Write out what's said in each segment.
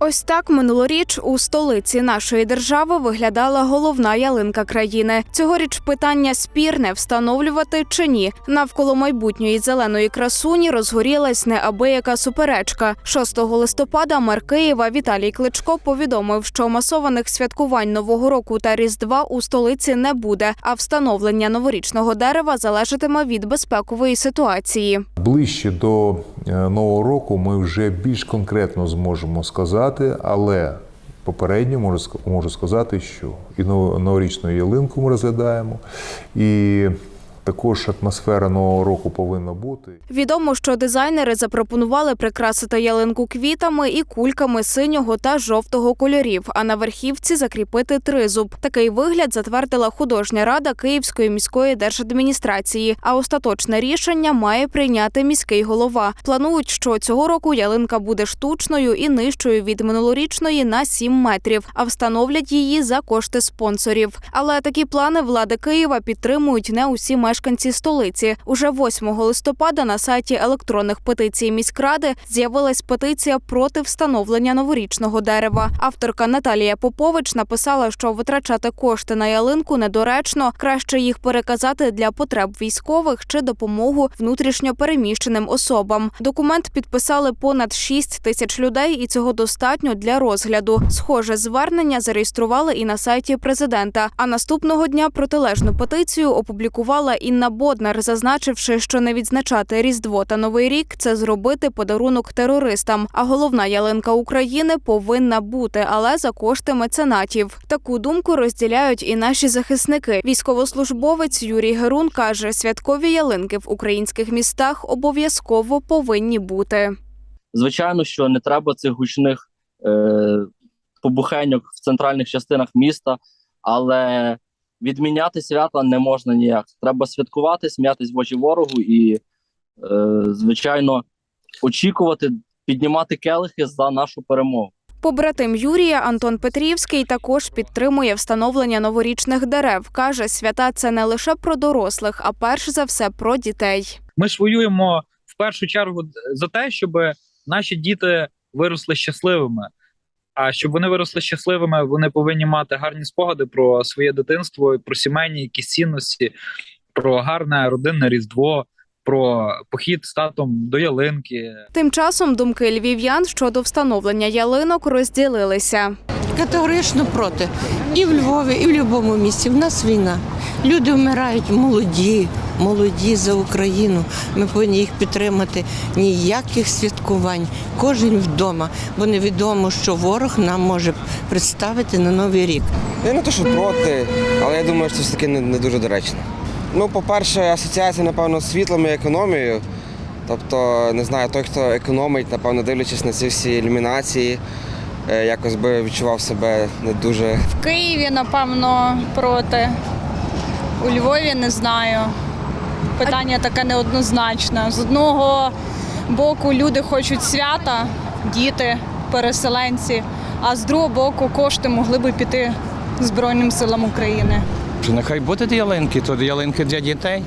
Ось так минулоріч у столиці нашої держави виглядала головна ялинка країни. Цьогоріч питання спірне встановлювати чи ні. Навколо майбутньої зеленої красуні розгорілась неабияка суперечка. 6 листопада мер Києва Віталій Кличко повідомив, що масованих святкувань нового року та різдва у столиці не буде, а встановлення новорічного дерева залежатиме від безпекової ситуації. Ближче до е, нового року ми вже більш конкретно зможемо сказати, але попередньо можу можу сказати, що і нов- новорічну ялинку ми розглядаємо, і також атмосфера нового року повинна бути. Відомо, що дизайнери запропонували прикрасити ялинку квітами і кульками синього та жовтого кольорів, а на верхівці закріпити тризуб. Такий вигляд затвердила художня рада Київської міської держадміністрації. А остаточне рішення має прийняти міський голова. Планують, що цього року ялинка буде штучною і нижчою від минулорічної на 7 метрів, а встановлять її за кошти спонсорів. Але такі плани влади Києва підтримують не усі мешканці столиці. Уже 8 листопада на сайті електронних петицій міськради з'явилась петиція проти встановлення новорічного дерева. Авторка Наталія Попович написала, що витрачати кошти на ялинку недоречно, краще їх переказати для потреб військових чи допомогу внутрішньо переміщеним особам. Документ підписали понад 6 тисяч людей, і цього достатньо для розгляду. Схоже звернення зареєстрували і на сайті президента. А наступного дня протилежну петицію опублікувала Інна Боднар, зазначивши, що не відзначати Різдво та Новий рік це зробити подарунок терористам. А головна ялинка України повинна бути, але за кошти меценатів. Таку думку розділяють і наші захисники. Військовослужбовець Юрій Герун каже, святкові ялинки в українських містах обов'язково повинні бути. Звичайно, що не треба цих гучних е, побухеньок в центральних частинах міста, але відміняти свята не можна ніяк. Треба святкувати, сміятись в очі ворогу і, е, звичайно, очікувати, піднімати келихи за нашу перемогу. Побратим Юрія Антон Петрівський також підтримує встановлення новорічних дерев. каже, свята це не лише про дорослих, а перш за все про дітей. Ми ж воюємо в першу чергу за те, щоб наші діти виросли щасливими. А щоб вони виросли щасливими, вони повинні мати гарні спогади про своє дитинство, про сімейні якісь цінності, про гарне родинне різдво, про похід з татом до ялинки. Тим часом думки львів'ян щодо встановлення ялинок розділилися. Категорично проти. І в Львові, і в будь-якому місті. В нас війна. Люди вмирають молоді, молоді за Україну. Ми повинні їх підтримати. Ніяких святкувань. Кожен вдома, бо невідомо, що ворог нам може представити на новий рік. Я не то, що проти, але я думаю, що це все-таки не, не дуже доречно. Ну, по-перше, асоціація, напевно, з світлом і економією. Тобто, не знаю, той, хто економить, напевно, дивлячись на ці всі ілюмінації, е, якось би відчував себе не дуже В Києві, напевно, проти. У Львові не знаю. Питання таке неоднозначне. З одного боку люди хочуть свята, діти, переселенці, а з другого боку кошти могли би піти Збройним силам України. Нехай будуть ялинки, то ялинки для дітей.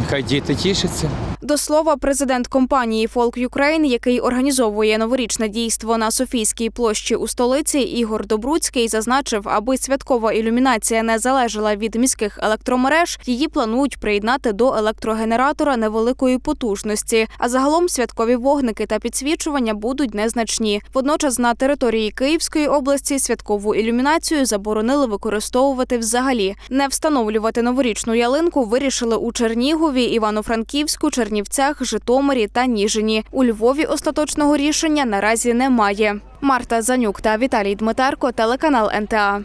Нехай діти тішаться. До слова, президент компанії Folk Ukraine, який організовує новорічне дійство на Софійській площі у столиці, Ігор Добруцький зазначив, аби святкова ілюмінація не залежала від міських електромереж, її планують приєднати до електрогенератора невеликої потужності. А загалом святкові вогники та підсвічування будуть незначні. Водночас на території Київської області святкову ілюмінацію заборонили використовувати взагалі. Не встановлювати новорічну ялинку вирішили у Чернігові, Івано-Франківську, Чернівцях, Житомирі та Ніжині. У Львові остаточного рішення наразі немає. Марта Занюк та Віталій Дмитарко, телеканал НТА.